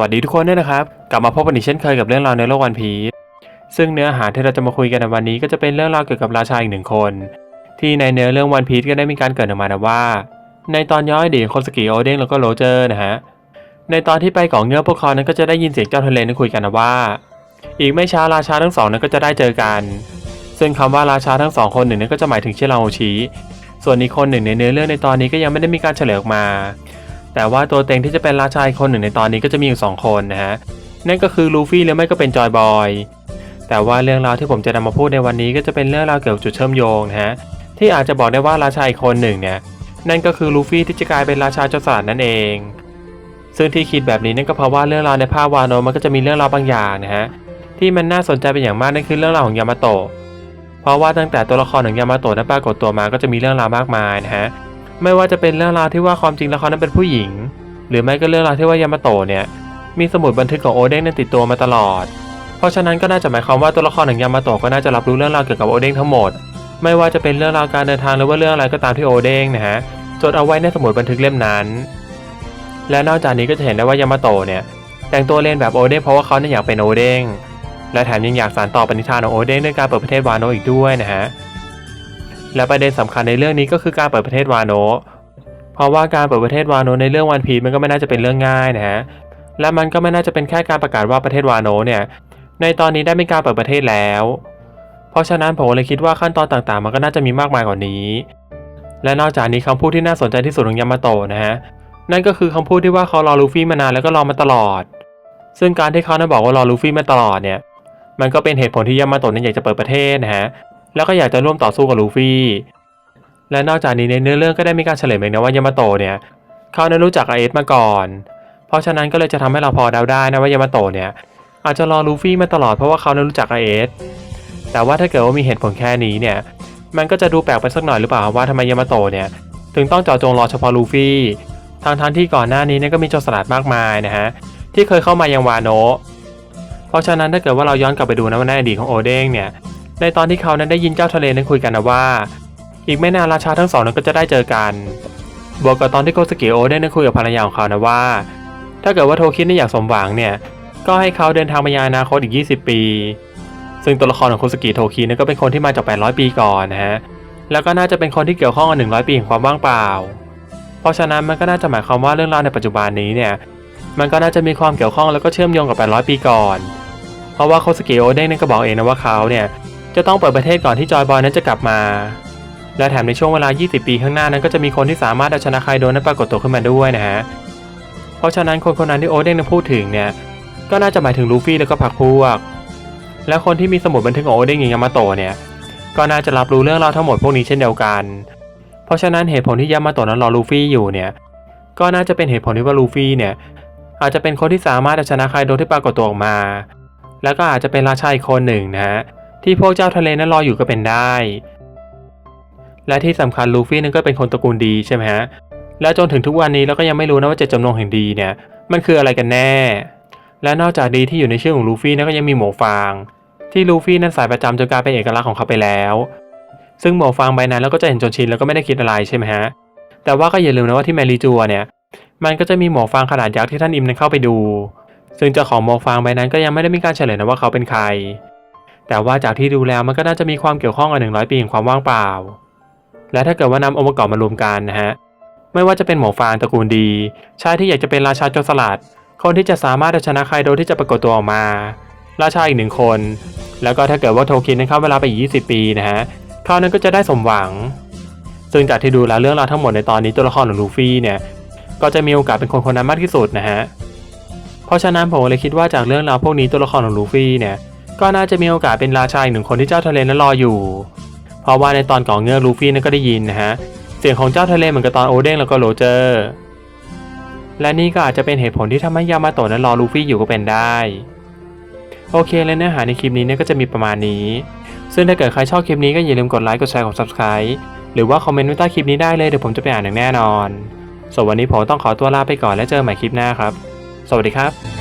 วัสดีทุกคนด้วยนะครับ กลับมาพบกันอีกเช่นเคยกับเรื่องราวในโลกวันพีชซึ่งเนื้อหาที่เราจะมาคุยกันในวันนี้ก็จะเป็นเรื่องราวเกี่ยวกับราชาอีกหนึ่งคน ที่ในเนื้อเรื่องวันพีชก็ได้มีการเกิดออกมานะว่า ในตอนย้อนอดีตของโคสกิโอเด้งแล้วก็โรเจอร์นะฮะในตอนที่ไปเกาะเงือกพวกเขานั้นก็จะได้ยินเสียงเจ้าทะเลนั้นคุยกันนะว่า อีกไม่ช้าราชาทั้งสองนั้นก็จะได้เจอกัน ซึ่งคำว่าราชาทั้งสองคนหนึ่งนั้นก็จะหมายถึงเชิราโอชิส่วนอีกคนหนึ่งในเนื้อเรื่องในตอนนี้ก็ยังไม่ได้มีการเฉลยออกมา แต่ว่าตัวเต็งที่จะเป็นราชาอีกคนหนึ่งในตอนนี้ก็จะมีอยู่สองคนนะฮะ นั่นก็คือลูฟี่หรือไม่ก็เป็นจอยบอย แต่ว่าเรื่องราวที่ผมจะนำมาพูดในวันนี้ก็จะเป็นเรื่องราวเกี่ยวกับจุดเชื่อมโยงนะฮะ ที่อาจจะบอกได้ว่าราชาอีกคนหนึ่งเนี่ย นั่นก็คือลูฟี่ที่จะกลายเป็นราชาโจรสลัดนั่นเอง ซึ่งที่คิดแบบนี้นั่นก็เพราะว่าเรื่องราวในภาพวาโนมันก็จะมีเรื่องราวบางอย่างนะฮะ ที่มันน่าสนใจเป็นอย่างมากนั่นคือเรื่องราวของยามาโตะ เพราะว่าตั้งแต่ตัวละครของยามาโตะนั้นปรากฏตัวมาก็จะมีเรื่องราวมากมายนะฮะ ไม่ว่าจะเป็นเรื่องราวที่ว่าความจริงแล้วเขานั้นเป็นผู้หญิง หรือไม่ก็เรื่องราวที่ว่ายามาโตะเนี่ยมีสมุดบันทึกของโอเด้งนั้นติดตัวมาตลอด เพราะฉะนั้นก็น่าจะหมายความว่าตัวละครของยามาโตะก็น่าจะรับรู้เรื่องราวเกี่ยวกับโอเด้งทั้งหมด ไม่ว่าจะเป็นเรื่องราวการเดินทางหรือว่าเรื่องอะไรก็ตามที่โอเด้งนะฮะจดเอาไว้ในสมุดบันทึกเล่มนั้น และนอกจากนี้ก็จะเห็นได้ว่ายามาโตะเนี่ยแต่งตัวเล่นแบบโอเด้งเพราะว่าเขาเนี่ยอยากเป็นโอเด้งและแถมยังอยากสานต่อปณิธานของโอเด้งด้วยการเปิดประเทศวาโนอีกด้วยนะฮะ และประเด็นสำคัญในเรื่องนี้ก็คือการเปิดประเทศวาโนะเพราะว่าการเปิดประเทศวาโนะในเรื่องวันพีมันก็ไม่น่าจะเป็นเรื่องง่ายนะฮะและมันก็ไม่น่าจะเป็นแค่การประกาศว่าประเทศวาโนะเนี่ยในตอนนี้ได้มีการเปิดประเทศแล้ว เพราะฉะนั้นผมเลยคิดว่าขั้นตอนต่างๆ มันก็น่าจะมีมากมายกว่านี้ และนอกจากนี้คำพูดที่น่าสนใจที่สุดของยามาโตะนะฮะนั่นก็คือคำพูดที่ว่าเขารอลูฟี่มานานแล้วก็รอมาตลอด ซึ่งการที่เขานั้นบอกว่ารอลูฟี่มาตลอดเนี่ย มันก็เป็นเหตุผลที่ยามาโตะนั้นอยากจะเปิดประเทศนะฮะ แล้วก็อยากจะร่วมต่อสู้กับลูฟี่และนอกจากนี้ในเนื้อเรื่องก็ได้มีการเฉลยมาอีกนะว่ายามาโตะเนี่ยเขานั้นรู้จักอาเอสมาก่อน เพราะฉะนั้นก็เลยจะทำให้เราพอเดาได้นะว่ายามาโตะเนี่ยอาจจะรอลูฟี่มาตลอดเพราะว่าเขานั้นรู้จักอาเอสแต่ว่าถ้าเกิดว่ามีเหตุผลแค่นี้เนี่ยมันก็จะดูแปลกไปสักหน่อยหรือเปล่าว่าทำไมยามาโตะเนี่ยถึงต้องเจาะจงรอเฉพาะลูฟี่ทางทางที่ก่อนหน้านี้เนี่ยก็มีโจรสลัดมากมายนะฮะที่เคยเข้ามายังวาโนะเพราะฉะนั้นถ้าเกิดว่าเราย้อนกลับไปดูนะว่าในอดีตของโอเด้งเนี่ย ในตอนที่เขานั้นได้ยินเจ้าทะเลนั้นคุยกันนะว่า อีกไม่นานราชาทั้งสองนั้นก็จะได้เจอกันบวกกับตอนที่โคสกิโอได้นั้นคุยกับภรรยาของเขานะว่า ถ้าเกิดว่าโทคิดได้อยากสมหวังเนี่ยก็ให้เขาเดินทางไปยังอนาคตอีก 20 ปี ซึ่งตัวละครของโคสกิโทคินั้นก็เป็นคนที่มาจาก 800 ปีก่อนนะฮะแล้วก็น่าจะเป็นคนที่เกี่ยวข้องกับ100 ปีแห่งความว่างเปล่า เพราะฉะนั้นมันก็น่าจะหมายความว่าเรื่องราวในปัจจุบันนี้เนี่ยมันก็น่าจะมีความเกี่ยวข้องแล้วก็เชื่อมโยงกับ 800 ปีก่อน เพราะว่าโคสกิโอเด้งนั่นก็บอกเองนะว่าเขาเนี่ย จะต้องเปิดประเทศก่อนที่จอยบอยนั้นจะกลับมา และแถมในช่วงเวลา 20 ปีข้างหน้านั้นก็จะมีคนที่สามารถเอาชนะไคโดนั้นปรากฏตัวขึ้นมาด้วยนะฮะ เพราะฉะนั้นคนคนนั้นที่โอเด้งนั้นพูดถึงเนี่ย ก็น่าจะหมายถึงลูฟี่แล้วก็พรรคพวก และคนที่มีสมุดบันทึกของโอเด้งอย่างยามาโตะเนี่ย ก็น่าจะรับรู้เรื่องราวทั้งหมดพวกนี้เช่นเดียวกัน เพราะฉะนั้นเหตุผลที่ยามาโตะนั้นรอลูฟี่อยู่เนี่ย ก็น่าจะเป็นเหตุผลที่ว่าลูฟี่เนี่ยอาจจะเป็นคนที่สามารถเอาชนะไคโดที่ปรากฏตัวออกมา แล้วก็อาจจะเป็นราชาอีกคนหนึ่งนะฮะ ที่พวกเจ้าทะเลนั้นรออยู่ก็เป็นได้ และที่สำคัญลูฟี่นั้นก็เป็นคนตระกูลดีใช่ไหมฮะ และจนถึงทุกวันนี้เราก็ยังไม่รู้นะว่าเจตจำนงแห่งดีเนี่ย มันคืออะไรกันแน่ และนอกจากดีที่อยู่ในชื่อของลูฟี่นั้นก็ยังมีหมวกฟาง ที่ลูฟี่นั้นใส่ประจำจนกลายเป็นเอกลักษณ์ของเขาไปแล้ว ซึ่งหมวกฟางใบนั้นเราก็จะเห็นจนชินแล้วก็ไม่ได้คิดอะไรใช่ไหมฮะ แต่ว่าก็อย่าลืมนะว่าที่แมรี่จัวเนี่ย มันก็จะมีหมวกฟางขนาดยักษ์ที่ท่านอิมนั้นเข้าไปดู ซึ่งเจ้าของหมวกฟางใบนั้นก็ยังไม่ได้มีการเฉลยนะว่าเขาเป็นใคร แต่ว่าจากที่ดูแล้วมันก็น่าจะมีความเกี่ยวข้องกับ100 ปีแห่งความว่างเปล่า และถ้าเกิดว่านำองค์ประกอบมารวมกันนะฮะไม่ว่าจะเป็นหมวกฟางตระกูลดีชายที่อยากจะเป็นราชาโจรสลัด คนที่จะสามารถเอาชนะไครโดยที่จะปรากฏตัวออกมา ราชาอีกหนึ่งคน แล้วก็ถ้าเกิดว่าโทคินนั้นเข้าเวลาไปอีก20 ปีนะฮะเขาวนั้นก็จะได้สมหวัง ซึ่งจากที่ดูแล้วเรื่องราวทั้งหมดในตอนนี้ตัวละครของลูฟี่เนี่ยก็จะมีโอกาสเป็นคนคนนั้นมากที่สุดนะฮะเพราะฉะนั้นผมเลยคิดว่าจากเรื่องราวพวกนี้ตัวละครของลูฟี่เนี่ย ก็น่าจะมีโอกาสเป็นราชาอีกหนึ่งคนที่เจ้าทะเลนั้นรออยู่ เพราะว่าในตอนก่อนเงือกลูฟี่นั้นก็ได้ยินนะฮะ เสียงของเจ้าทะเลเหมือนกับตอนโอเด้งแล้วก็โรเจอร์ และนี่ก็อาจจะเป็นเหตุผลที่ทำให้ยามาโตะนั้นรอลูฟี่อยู่ก็เป็นได้โอเคและเนื้อหาในคลิปนี้เนี่ยก็จะมีประมาณนี้ ซึ่งถ้าเกิดใครชอบคลิปนี้ก็อย่าลืมกดไลค์ กดแชร์กด subscribe หรือว่าคอมเมนต์ไว้ใต้คลิปนี้ได้เลยเดี๋ยวผมจะไปอ่านอย่างแน่นอน ส่วนวันนี้ผมต้องขอตัวลาไปก่อนและเจอกันใหม่คลิปหน้าครับ สวัสดีครับ